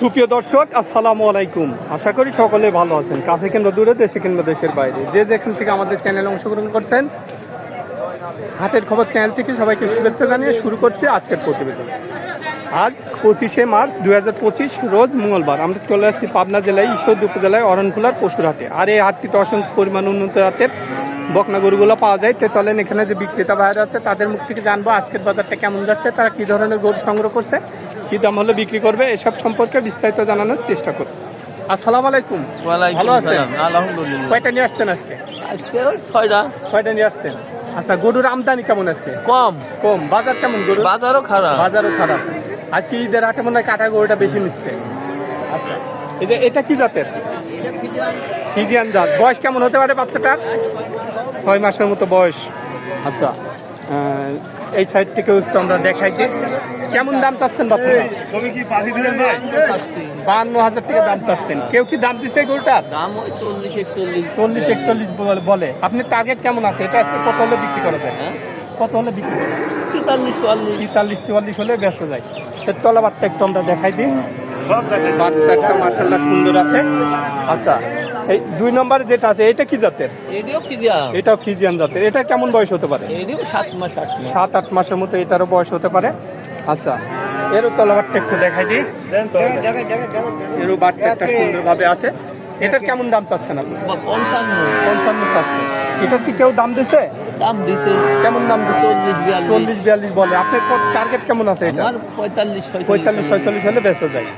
সুপ্রিয় দর্শক, আসসালামু আলাইকুম। আশা করি সকলে ভালো আছেন। কাছে কিংবা দূরে, দেশে কিংবা দেশের বাইরে। যে যেখান থেকে আমাদের চ্যানেলে অংশগ্রহণ করছেন, হাটের খবর চ্যানেল থেকে সবাইকে শুভেচ্ছা জানিয়ে শুরু করছি আজকের প্রতিবেদন। আজ পঁচিশে মার্চ দু হাজার পঁচিশ, রোজ মঙ্গলবার। আমরা চলে আসছি পাবনা জেলায়, ঈশ্বরদী উপজেলায়, অরণখোলার পশুর হাটে আর এই হাটটিতে অসংখ্য পরিমাণ উন্নত জাতের বকনা গরুগুলো পাওয়া যায়। তো চলেন, এখানে যে বিক্রেতা বাইরে আছে, তাদের মুখ থেকে জানব আজকের বাজারটা কেমন যাচ্ছে, তারা কী ধরনের গরু সংগ্রহ করছে কী দাম হলে বিক্রি করবে এসব সম্পর্কে বিস্তারিত জানানোর চেষ্টা করব। আসসালামু আলাইকুম। ভালো আছেন? আলহামদুলিল্লাহ। কয়টা নিয়ে আসছেন আজকে? আজকে ওই ছয়টা। নিয়ে আসছেন? আচ্ছা গরুর আমদানি কেমন আজকে? কম। কম। বাজার কেমন গরু বাজারও খারাপ। বাজারও খারাপ। আজকে ঈদের হাটে মনে হয় কাটা গরুটা বেশি নিচ্ছে আচ্ছা এই যে এটা কি জাতের? ফিজিয়ান জাত। বয়স কেমন হতে পারে বাচ্চাটার? ছয় মাসের মতো বয়স। আচ্ছা এই সাইড থেকেও একটু আমরা দেখাই যে কেমন দাম চাচ্ছেন বান্ন হাজার টাকা দাম চাচ্ছেন। কেউ কি দাম দিচ্ছে গরুটার দাম চল্লিশ একচল্লিশ। চল্লিশ একচল্লিশ বলে- বলে। আপনি টার্গেট কেমন আছে? এটা আজকে কত হলে বিক্রি করা যায়? হ্যাঁ? কত হলে বিক্রি করা যায়? তেতাল্লিশ চুয়াল্লিশ। তেতাল্লিশ চুয়াল্লিশ হলে বেঁচে যায়। সে তলাবারটা একটু আমরা দেখাই দিই। বাচ্চাটা মার্শাল্লাহ সুন্দর আছে। আচ্ছা এই দুই নম্বর যেটা আছে এটা কি জাতের? এটা ফিজিয়ান। জাতের। এটা কেমন বয়স হতে পারে? সাত মাস। সাত আট মাসের মতো এটারও বয়স হতে পারে। আচ্ছা এর তলাবারটা একটু দেখাই দিই। এরও বাচ্চাটা সুন্দরভাবে আছে। এটার কেমন দাম চাচ্ছেন আপনি? পঞ্চান্ন। পঞ্চান্ন চাচ্ছেন। এটার কি কেউ দাম দিছে? দাম দিছে। কেমন দাম দিচ্ছে চল্লিশ বিয়াল্লিশ। চল্লিশ বিয়াল্লিশ বলে। আপনার টার্গেট কেমন আছে এটা? পঁয়তাল্লিশ পঁয়তাল্লিশ ছয়চল্লিশ হলে বেঁচে যায়।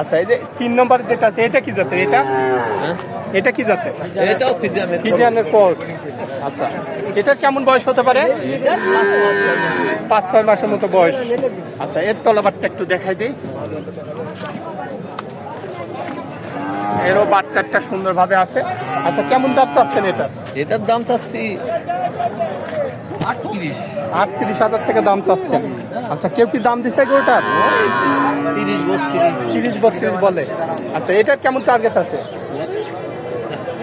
আচ্ছা এই যে তিন নম্বর যেটা আছে এটা কি জাতের? এটা? এটা কি জাতের? এটাও ফিজিয়ানের কোর্স আচ্ছা এটা কেমন বয়স হতে পারে? পাঁচ ছয় মাসের মতো বয়স। আচ্ছা এর তলাবারটা একটু দেখাই দিই। এরও বাচ্চাটা সুন্দরভাবে আছে। আচ্ছা কেমন দাম চাচ্ছেন এটা? এটার দাম চাচ্ছি আটত্রিশ। হাজার টাকা দাম চাচ্ছেন আচ্ছা কেউ কি দাম দিছে গরুটার? তিরিশ বত্রিশ। তিরিশ বত্রিশ বলে। আচ্ছা এটার কেমন টার্গেট আছে?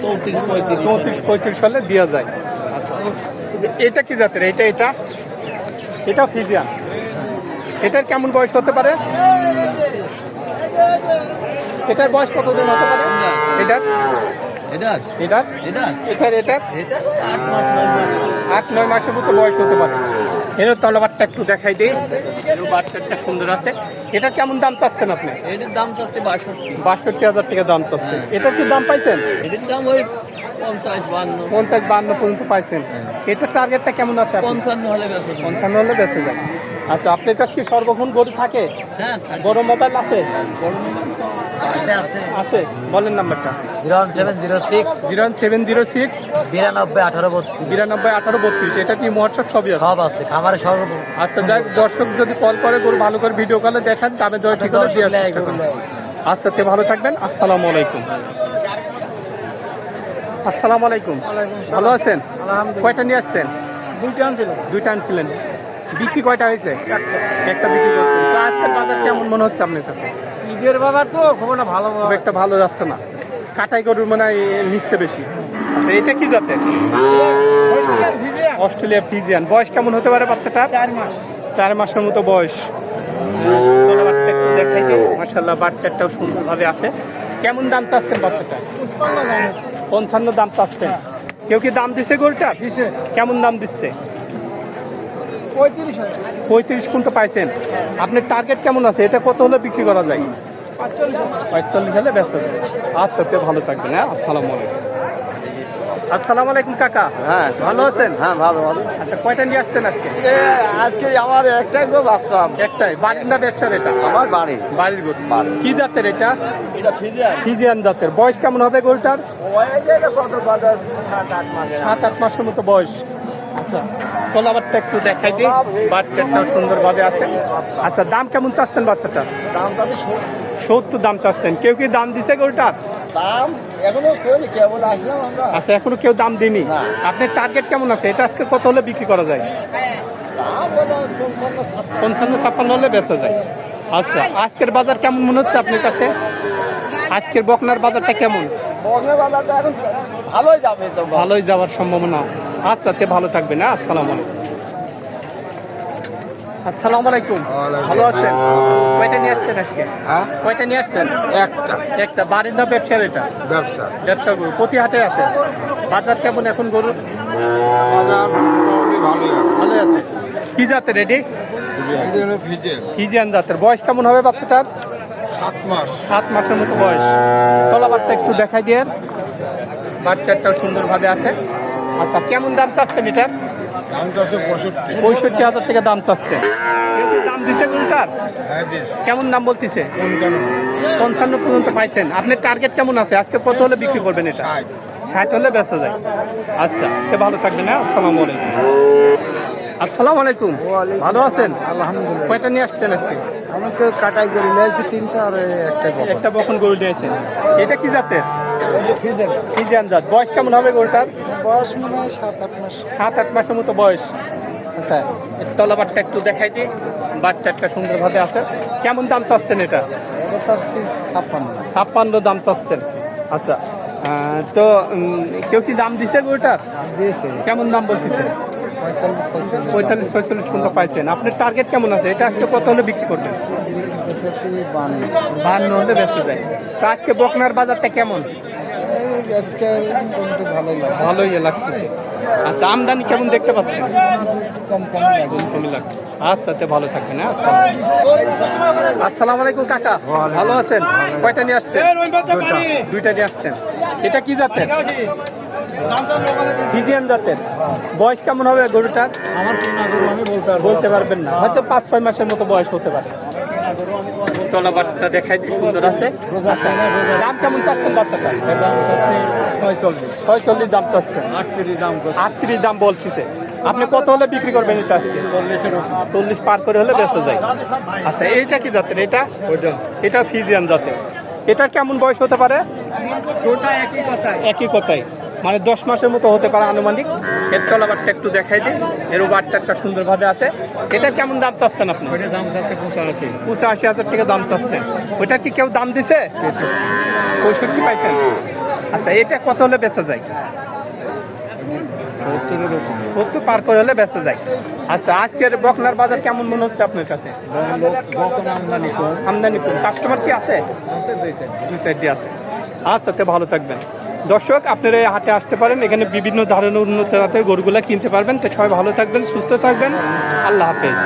চৌত্রিশ পঁয়ত্রিশ। হলে দেওয়া যায়। আচ্ছা এটা কি জাতের? এটা এটা? এটা ফিজিয়ান। এটার কেমন বয়স হতে পারে? এটার বয়স কতদিন হতে পারে? এটার? এটার? এটার? এটার? এটার এটার? এটা আট নয় মাসের মতো বয়স হতে পারে। এর তলবারটা একটু দেখাই দিই। এর বাচ্চাটা সুন্দর আছে। এটা কেমন দাম চাচ্ছেন আপনি? এটার দাম চাচ্ছে বাষট্টি। বাষট্টি হাজার টাকা দাম চাচ্ছেন। এটার কি দাম পাইছেন? এটার দাম ওই পঞ্চাশ বান্ন। পঞ্চাশ বান্ন পর্যন্ত পাইছেন। এটার টার্গেটটা কেমন আছে পঞ্চান্ন হলে বেঁচে পঞ্চান্ন হলে বেঁচে যায় আচ্ছা আপনার কাছে কি সর্বক্ষণ গরু থাকে? হ্যাঁ। বড় মোবাইল আছে? বড় মোবাইল তো আছে, বলেন নাম্বারটা। Zero one seven zero six. Zero seven zero six. বিরানব্বই আঠারো বত্রিশ। বিরানব্বই আঠারো বত্রিশ এটা কি হোয়াটসঅ্যাপ সবই আছে? সব আছে খামারে সর্ব আচ্ছা যাই দর্শক যদি কল করে গরু ভালো করে ভিডিও কলে দেখেন তবে দয় ঠিক চেষ্টা করুন আচ্ছা তে ভালো থাকবেন আসসালামু আলাইকুম। আসসালামু আলাইকুম। ভালো আছেন? কয়টা নিয়ে আসছেন? দুইটা আনছিল দুইটা আনছিলেন। বিক্রি কয়টা হয়েছে? একটা বিক্রি করছেন। তো আজকের বাজার কেমন মনে হচ্ছে আপনার কাছে? ঈদের বাবার তো খুব একটা ভালো খুব একটা ভালো যাচ্ছে না। কাটাই গরুর মানে নিচ্ছে বেশি। আচ্ছা এটা কি জাতের? Australia Friesian. বয়স কেমন হতে পারে বাচ্চাটা চার মাস। চার মাসের মতো বয়স। দেখাই বাচ্চাটাও সুন্দরভাবে আছে। কেমন দাম চাচ্ছেন বাচ্চাটা পঞ্চান্ন দাম চাচ্ছেন। কেউ কি দাম দিচ্ছে গরুটা দিছে। কেমন দাম দিচ্ছে? পঁয়ত্রিশ পর্যন্ত পাইছেন। আপনার টার্গেট কেমন আছে? এটা কত হলে বিক্রি করা যায়? পঁয়তাল্লিশ হলে। ব্যস্ত যাবে আচ্ছা তে ভালো থাকবেন হ্যাঁ? আসসালামু আলাইকুম। আসসালামু আলাইকুম কাকা। হ্যাঁ। ভালো আছেন? হ্যাঁ ভালো ভালো। আচ্ছা কয়টা নিয়ে আসছেন আজকে? আজকে আমার একটাই গো বাচ্চা একটাই। বাড়ির না ব্যবসার এটা? আমার বাড়ি। বাড়ির গরু। কি জাতের এটা? এটা ফিজিয়ান। ফিজিয়ান জাতের। বয়স কেমন হবে গরুটার? কত বাজার সাত আট মাসের সাত আট মাসের মতো বয়স। আচ্ছা তোলাবারটা একটু দেখাই দিই বাচ্চাটাও সুন্দরভাবে আছে। আচ্ছা দাম কেমন চাচ্ছেন বাচ্চাটা? দাম সত্তর দাম চাচ্ছেন। কেউ কি দাম দিছে গরুটার? দাম এখনও কেবল আসলাম আমরা আচ্ছা এখনও কেউ দাম দিনি। আপনার টার্গেট কেমন আছে? এটা আজকে কত হলে বিক্রি করা যায়? পঞ্চান্ন ছাপ্পান্ন হলে বেচা যায়। আচ্ছা আজকের বাজার কেমন মনে হচ্ছে আপনার কাছে? আজকের বকনার বাজারটা কেমন? বাজারটা এখন ভালোই যাবে তো ভালোই যাওয়ার সম্ভাবনা আছে। আচ্ছা তে ভালো থাকবেন হ্যাঁ? আসসালামু আলাইকুম। আসসালামু আলাইকুম। ওয়ালাইকুম ভালো আছেন? কয়টা নিয়ে আসছেন আজকে? হ্যাঁ? কয়টা নিয়ে আসছেন? একটা। একটা। বাড়ির না ব্যবসার এটা? ব্যবসা। ব্যবসা গরু। প্রতি হাটে আছে বাজার কেমন এখন বাজার ভালোই আছে। ভালো আছে। কি জাতের এটি? ফিজিয়ান। জাতের। বয়স কেমন হবে বাচ্চাটার? সাত মাস। সাত মাসের মতো বয়স। তলাবারটা একটু দেখাই দিয়ে বাচ্চাটাও সুন্দরভাবে আছে। আচ্ছা কেমন দাম চাচ্ছেন এটার? পঁয়ষট্টি। হাজার টাকা দাম চাচ্ছে। দাম দিছে গরুটার হ্যাঁ কেমন দাম বলতেছে? পঞ্চান্ন। পর্যন্ত পাইছেন। আপনার টার্গেট কেমন আছে? আজকে কত হলে বিক্রি করবেন এটা? ষাট। হলে বেঁচে যায়। আচ্ছা তো ভালো থাকবেন হ্যাঁ? আসসালামু আলাইকুম। আসসালামু আলাইকুম। ভালো আছেন? আলহামদুলিল্লাহ। কয়টা নিয়ে আসছেন আজকে? আমাকে কাটাই করে নিয়েছি তিনটা আর একটা একটা বখন গরু নিয়েছেন এটা কি জাতের? ফিজিয়ান জাত। বয়স কেমন হবে গরুটার? বয়স মনে হয় সাত আট মাস। সাত আট মাসের মতো বয়স। আচ্ছা। তলাবারটা একটু দেখাই দিই। বাচ্চাটা সুন্দরভাবে আছে। কেমন দাম চাচ্ছেন এটা? চাচ্ছি ছাপ্পান্ন। ছাপ্পান্ন দাম চাচ্ছেন। আচ্ছা তো কেউ কি দাম দিছে গরুটার দিয়েছে। কেমন দাম বলতেছে? পঁয়তাল্লিশ ছয়চল্লিশ। পর্যন্ত পাইছেন। আপনার টার্গেট কেমন আছে? এটা আজকে কত হলে বিক্রি করবেন? বান্ন হলে বেঁচে যায়। তো আজকে বকনার বাজারটা কেমন? আজকে ভালোই লাগে ভালোই লাগতেছে। আচ্ছা আমদানি কেমন দেখতে পাচ্ছেন? কম কম লাগে কমই লাগছে। আচ্ছা আচ্ছা ভালো থাকবেন হ্যাঁ আসসালামু আলাইকুম। কাকা। ভালো আছেন? কয়টা নিয়ে আসছেন? দুইটা। নিয়ে আসছেন। এটা কি জাতের? ফিজিয়ান জাতের। বয়স কেমন হবে গরুটার? আমার কি না আমি বলতে পারবেন না। হয়তো পাঁচ ছয় মাসের মতো বয়স হতে পারে। তলাবারটা দেখাই সুন্দর আছে। দাম কেমন চাচ্ছেন বাচ্চাটা? ছয়চল্লিশ ছয় চল্লিশ দাম চাচ্ছেন। আটত্রিশ দাম আটত্রিশ দাম বলতেছে। আপনি কত হলে বিক্রি করবেন এটা আজকে? চল্লিশের চল্লিশ পার করে হলে বেঁচে যায়। আচ্ছা এইটা কি জাতের এটা? এটা ফিজিয়ান জাতের। এটার কেমন বয়স হতে পারে? একই কথা একই কথাই মানে দশ মাসের মতো হতে পারে আনুমানিক। এর তলাবারটা একটু দেখাই দিই। এর বাচ্চাটা সুন্দরভাবে আছে। এটা কেমন দাম চাচ্ছেন আপনি? ওইটা দাম চাচ্ছে পঁচাশি। পঁচাশি হাজার টাকা দাম চাচ্ছেন ওইটা কি কেউ দাম দিছে? পঁয়ষট্টি। পাইছেন? আচ্ছা এটা কত হলে বেচা যায়? সত্তর পার করে হলে বেঁচে যায়। আচ্ছা আজকের বকনার বাজার কেমন মনে হচ্ছে আপনার কাছে? আমদানি কাস্টমার কি আছে? দুই সাইডে আছে। আচ্ছা তে ভালো থাকবেন। দর্শক, আপনারা এই হাটে আসতে পারেন। এখানে বিভিন্ন ধরনের উন্নত জাতের গরুগুলা কিনতে পারবেন। তো সবাই ভালো থাকবেন, সুস্থ থাকবেন। আল্লাহ হাফেজ।